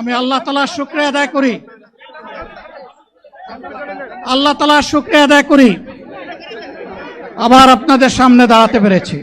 আমি আল্লাহ তালার শুক্রে আদায় করি। আল্লাহ তালার শুক্রে আদায় করি। আবার আপনাদের সামনে দাঁড়াতে পেরেছি।